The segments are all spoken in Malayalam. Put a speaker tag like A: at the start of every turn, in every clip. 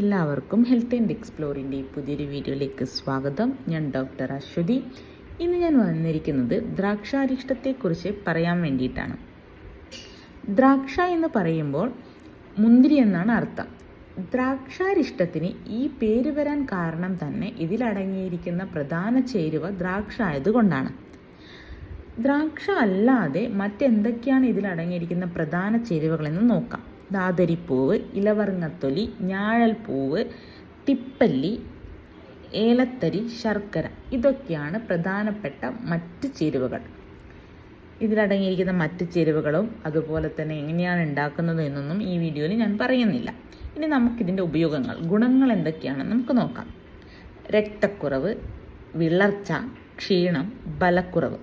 A: എല്ലാവർക്കും ഹെൽത്ത് ആൻഡ് എക്സ്പ്ലോറിൻ്റെ പുതിയൊരു വീഡിയോയിലേക്ക് സ്വാഗതം ഞാൻ ഡോക്ടർ അശ്വതി ഇന്ന് ഞാൻ വന്നിരിക്കുന്നത് ദ്രാക്ഷാരിഷ്ടത്തെക്കുറിച്ച് പറയാൻ വേണ്ടിയിട്ടാണ് ദ്രാക്ഷ എന്ന് പറയുമ്പോൾ മുന്തിരി എന്നാണ് അർത്ഥം ദ്രാക്ഷാരിഷ്ടത്തിന് ഈ പേര് വരാൻ കാരണം തന്നെ ഇതിലടങ്ങിയിരിക്കുന്ന പ്രധാന ചേരുവ ദ്രാക്ഷ ആയതുകൊണ്ടാണ് ദ്രാക്ഷ അല്ലാതെ മറ്റെന്തൊക്കെയാണ് ഇതിലടങ്ങിയിരിക്കുന്ന പ്രധാന ചേരുവകളെന്ന് നോക്കാം ദാദരിപ്പൂവ് ഇലവർങ്ങത്തൊലി ഞാഴൽപ്പൂവ് തിപ്പല്ലി ഏലത്തരി ശർക്കര ഇതൊക്കെയാണ് പ്രധാനപ്പെട്ട മറ്റ് ചേരുവകൾ ഇതിലടങ്ങിയിരിക്കുന്ന മറ്റ് ചേരുവകളും അതുപോലെ തന്നെ എങ്ങനെയാണ് ഉണ്ടാക്കുന്നത് എന്നൊന്നും ഈ വീഡിയോയിൽ ഞാൻ പറയുന്നില്ല ഇനി നമുക്കിതിൻ്റെ ഉപയോഗങ്ങൾ ഗുണങ്ങൾ എന്തൊക്കെയാണെന്ന് നമുക്ക് നോക്കാം രക്തക്കുറവ് വിളർച്ച ക്ഷീണം ബലക്കുറവ്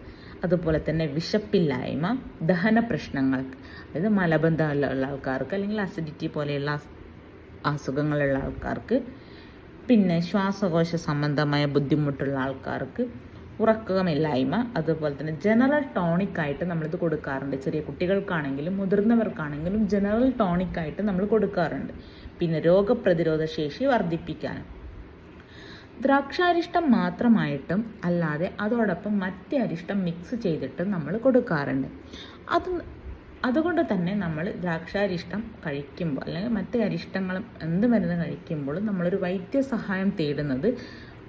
A: അതുപോലെ തന്നെ വിശപ്പില്ലായ്മ ദഹന പ്രശ്നങ്ങൾ അതായത് മലബന്ധമുള്ള ആൾക്കാർക്ക് അല്ലെങ്കിൽ അസിഡിറ്റി പോലെയുള്ള അസുഖങ്ങളുള്ള ആൾക്കാർക്ക് പിന്നെ ശ്വാസകോശ സംബന്ധമായ ബുദ്ധിമുട്ടുള്ള ആൾക്കാർക്ക് ഉറക്കമില്ലായ്മ അതുപോലെ തന്നെ ജനറൽ ടോണിക്കായിട്ട് നമ്മളിത് കൊടുക്കാറുണ്ട് ചെറിയ കുട്ടികൾക്കാണെങ്കിലും മുതിർന്നവർക്കാണെങ്കിലും ജനറൽ ടോണിക്കായിട്ട് നമ്മൾ കൊടുക്കാറുണ്ട് പിന്നെ രോഗപ്രതിരോധ ശേഷി വർദ്ധിപ്പിക്കാനും ദ്രാക്ഷാരിഷ്ടം മാത്രമായിട്ടും അല്ലാതെ അതോടൊപ്പം മറ്റേ അരിഷ്ടം മിക്സ് ചെയ്തിട്ടും നമ്മൾ കൊടുക്കാറുണ്ട് അത് അതുകൊണ്ട് തന്നെ നമ്മൾ ദ്രാക്ഷാരിഷ്ടം കഴിക്കുമ്പോൾ അല്ലെങ്കിൽ മറ്റ് അരിഷ്ടങ്ങളും എന്ത് മരുന്ന് കഴിക്കുമ്പോഴും നമ്മളൊരു വൈദ്യസഹായം തേടുന്നത്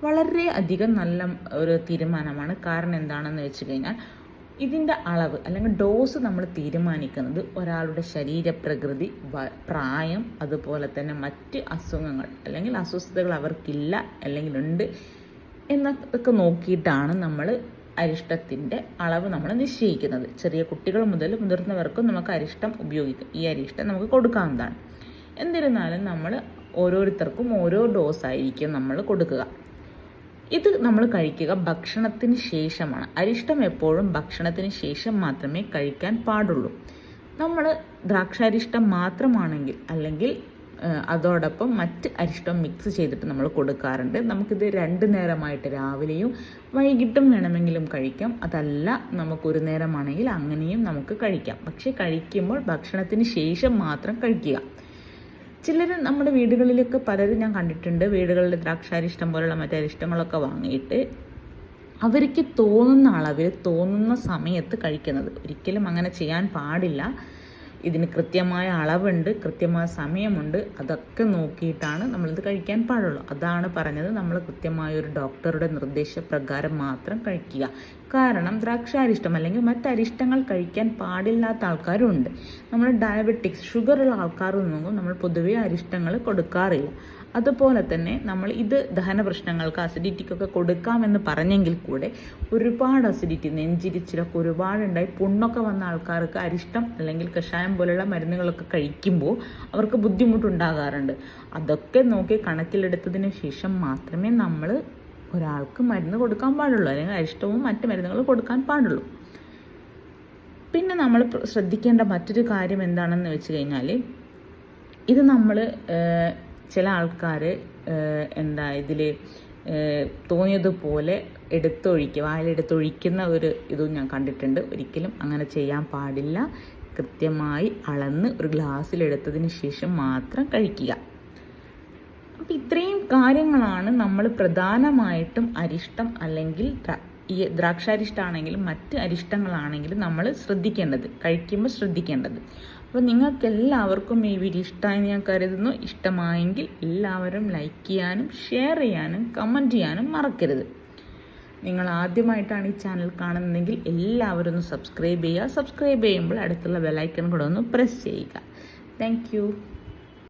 A: വളരെ അധികം നല്ല ഒരു തീരുമാനമാണ് കാരണം എന്താണെന്ന് വെച്ച് കഴിഞ്ഞാൽ ഇതിൻ്റെ അളവ് അല്ലെങ്കിൽ ഡോസ് നമ്മൾ തീരുമാനിക്കുന്നത് ഒരാളുടെ ശരീരപ്രകൃതി പ്രായം അതുപോലെ തന്നെ മറ്റ് അസുഖങ്ങൾ അല്ലെങ്കിൽ അസ്വസ്ഥതകൾ അവർക്കില്ല അല്ലെങ്കിൽ ഉണ്ട് എന്നൊക്കെ നോക്കിയിട്ടാണ് നമ്മൾ അരിഷ്ടത്തിൻ്റെ അളവ് നമ്മൾ നിശ്ചയിക്കുന്നത് ചെറിയ കുട്ടികൾ മുതൽ മുതിർന്നവർക്കും നമുക്ക് അരിഷ്ടം ഉപയോഗിക്കാം ഈ അരിഷ്ടം നമുക്ക് കൊടുക്കാവുന്നതാണ് എന്നിരുന്നാലും നമ്മൾ ഓരോരുത്തർക്കും ഓരോ ഡോസായിരിക്കും നമ്മൾ കൊടുക്കുക ഇത് നമ്മൾ കഴിക്കുക ഭക്ഷണത്തിന് ശേഷമാണ് അരിഷ്ടം എപ്പോഴും ഭക്ഷണത്തിന് ശേഷം മാത്രമേ കഴിക്കാൻ പാടുള്ളൂ നമ്മൾ ദ്രാക്ഷാരിഷ്ടം മാത്രമാണെങ്കിൽ അല്ലെങ്കിൽ അതോടൊപ്പം മറ്റ് അരിഷ്ടം മിക്സ് ചെയ്തിട്ട് നമ്മൾ കൊടുക്കാറുണ്ട് നമുക്കിത് രണ്ട് നേരമായിട്ട് രാവിലെയും വൈകിട്ടും വേണമെങ്കിലും കഴിക്കാം അതല്ല നമുക്കൊരു നേരമാണെങ്കിൽ അങ്ങനെയും നമുക്ക് കഴിക്കാം പക്ഷേ കഴിക്കുമ്പോൾ ഭക്ഷണത്തിന് ശേഷം മാത്രം കഴിക്കുക ചിലർ നമ്മുടെ വീടുകളിലൊക്കെ പലരും ഞാൻ കണ്ടിട്ടുണ്ട് വീടുകളിൽ ദ്രാക്ഷാരിഷ്ടം പോലുള്ള മറ്റരിഷ്ടങ്ങളൊക്കെ വാങ്ങിയിട്ട് അവർക്ക് തോന്നുന്ന അളവിൽ തോന്നുന്ന സമയത്ത് കഴിക്കുന്നത് ഒരിക്കലും അങ്ങനെ ചെയ്യാൻ പാടില്ല ഇതിന് കൃത്യമായ അളവുണ്ട് കൃത്യമായ സമയമുണ്ട് അതൊക്കെ നോക്കിയിട്ടാണ് നമ്മളിത് കഴിക്കാൻ പാടുള്ളൂ അതാണ് പറഞ്ഞത് നമ്മൾ കൃത്യമായ ഒരു ഡോക്ടറുടെ നിർദ്ദേശപ്രകാരം മാത്രം കഴിക്കുക കാരണം ദ്രാക്ഷാരിഷ്ടം അല്ലെങ്കിൽ മറ്റരിഷ്ടങ്ങൾ കഴിക്കാൻ പാടില്ലാത്ത ആൾക്കാരുണ്ട് നമ്മൾ ഡയബറ്റിക്സ് ഷുഗറുള്ള ആൾക്കാർ നോക്കും നമ്മൾ പൊതുവേ അരിഷ്ടങ്ങൾ കൊടുക്കാറില്ല അതുപോലെ തന്നെ നമ്മൾ ഇത് ദഹന പ്രശ്നങ്ങൾക്ക് അസിഡിറ്റിക്കൊക്കെ കൊടുക്കാമെന്ന് പറഞ്ഞെങ്കിൽ കൂടെ ഒരുപാട് അസിഡിറ്റി നെഞ്ചിരിച്ചിലൊക്കെ ഒരുപാടുണ്ടായി പുണ്ണൊക്കെ വന്ന ആൾക്കാർക്ക് അരിഷ്ടം അല്ലെങ്കിൽ കഷായം പോലുള്ള മരുന്നുകളൊക്കെ കഴിക്കുമ്പോൾ അവർക്ക് ബുദ്ധിമുട്ടുണ്ടാകാറുണ്ട് അതൊക്കെ നോക്കി കണക്കിലെടുത്തതിന് ശേഷം മാത്രമേ നമ്മൾ ഒരാൾക്ക് മരുന്ന് കൊടുക്കാൻ പാടുള്ളൂ അല്ലെങ്കിൽ അരിഷ്ടവും മറ്റ് മരുന്നുകളും കൊടുക്കാൻ പാടുള്ളൂ പിന്നെ നമ്മൾ ശ്രദ്ധിക്കേണ്ട മറ്റൊരു കാര്യം എന്താണെന്ന് വെച്ച് കഴിഞ്ഞാൽ ഇത് നമ്മൾ ചില ആൾക്കാർ എന്താ ഇതിൽ തോന്നിയതുപോലെ എടുത്തൊഴിക്കുക വായിലെടുത്തൊഴിക്കുന്ന ഒരു ഇതും ഞാൻ കണ്ടിട്ടുണ്ട് ഒരിക്കലും അങ്ങനെ ചെയ്യാൻ പാടില്ല കൃത്യമായി അളന്ന് ഒരു ഗ്ലാസ്സിലെടുത്തതിന് ശേഷം മാത്രം കഴിക്കുക അപ്പം ഇത്രയും കാര്യങ്ങളാണ് നമ്മൾ പ്രധാനമായിട്ടും അരിഷ്ടം അല്ലെങ്കിൽ ഈ ദ്രാക്ഷാരിഷ്ടമാണെങ്കിലും മറ്റ് അരിഷ്ടങ്ങളാണെങ്കിലും നമ്മൾ ശ്രദ്ധിക്കേണ്ടത് കഴിക്കുമ്പോൾ ശ്രദ്ധിക്കേണ്ടത് അപ്പോൾ നിങ്ങൾക്ക് എല്ലാവർക്കും ഈ വീഡിയോ ഇഷ്ടമായി ഞാൻ കരുതുന്നു ഇഷ്ടമായെങ്കിൽ എല്ലാവരും ലൈക്ക് ചെയ്യാനും ഷെയർ ചെയ്യാനും കമൻറ്റ് ചെയ്യാനും മറക്കരുത് നിങ്ങൾ ആദ്യമായിട്ടാണ് ഈ ചാനൽ കാണുന്നതെങ്കിൽ എല്ലാവരും ഒന്ന് സബ്സ്ക്രൈബ് ചെയ്യുക സബ്സ്ക്രൈബ് ചെയ്യുമ്പോൾ അടുത്തുള്ള ബെലൈക്കൺ കൂടെ ഒന്ന് പ്രസ് ചെയ്യുക താങ്ക്